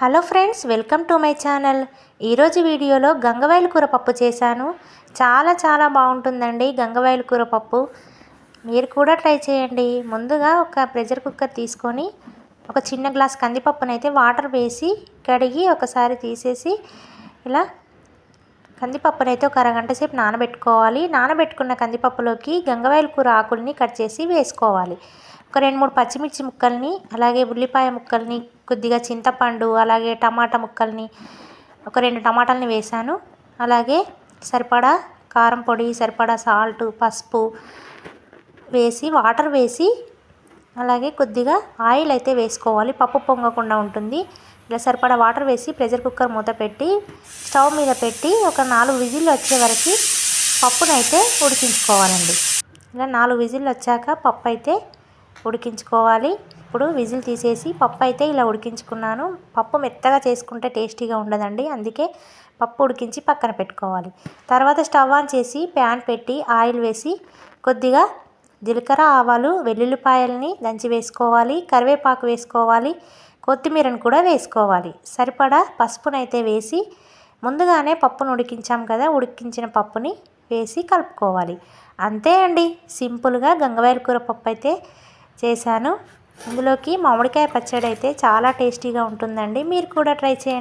Hello friends welcome to my channel. ఈరోజు వీడియోలో గంగవాయల కూర పప్పు చేశాను. చాలా చాలా బాగుంటుందండి గంగవాయల కూర పప్పు. మీరు కూడా ట్రై చేయండి. ముందుగా ఒక ప్రెషర్ కుక్కర్ తీసుకొని ఒక చిన్న గ్లాస్ కందిపప్పునైతే వాటర్ వేసి కడిగి ఒకసారి తీసేసి ఇలా కందిపప్పునైతే ఒక అరగంట సేపు నానబెట్టుకోవాలి. నానబెట్టుకున్న కందిపప్పులోకి గంగవాయల కూర ఆకుల్ని కట్ చేసి వేసుకోవాలి. ఒక రెండు మూడు పచ్చిమిర్చి ముక్కల్ని అలాగే ఉల్లిపాయ ముక్కల్ని కొద్దిగా చింతపండు అలాగే టమాటా ముక్కల్ని ఒక రెండు టమాటాలని వేసాను అలాగే సరిపడా కారం పొడి సరిపడా సాల్ట్ పసుపు వేసి వాటర్ వేసి అలాగే కొద్దిగా ఆయిల్ అయితే వేసుకోవాలి. పప్పు పొంగకుండా ఉంటుంది. ఇలా సరిపడా వాటర్ వేసి ప్రెషర్ కుక్కర్ మూత పెట్టి స్టవ్ మీద పెట్టి ఒక నాలుగు విజిల్లు వచ్చే వరకు పప్పునైతే ఉడికించుకోవాలండి. ఇలా నాలుగు విజిల్లు వచ్చాక పప్పు అయితే ఉడికించుకోవాలి. ఇప్పుడు విజిల్ తీసేసి పప్పు అయితే ఇలా ఉడికించుకున్నాను. పప్పు మెత్తగా చేసుకుంటే టేస్టీగా ఉండదండి. అందుకే పప్పు ఉడికించి పక్కన పెట్టుకోవాలి. తర్వాత స్టవ్ ఆన్ చేసి ప్యాన్ పెట్టి ఆయిల్ వేసి కొద్దిగా జీలకర్ర ఆవాలు వెల్లుల్లిపాయల్ని దంచి వేసుకోవాలి. కరివేపాకు వేసుకోవాలి. కొత్తిమీరను కూడా వేసుకోవాలి. సరిపడా పసుపునైతే వేసి ముందుగానే పప్పును ఉడికించాం కదా ఉడికించిన పప్పుని వేసి కలుపుకోవాలి. అంతే అండి. సింపుల్గా గంగవాయల కూర పప్పు అయితే చేశాను. ఇందులోకి మామిడికాయ పచ్చడి అయితే చాలా టేస్టీగా ఉంటుందండి. మీరు కూడా ట్రై చేయండి.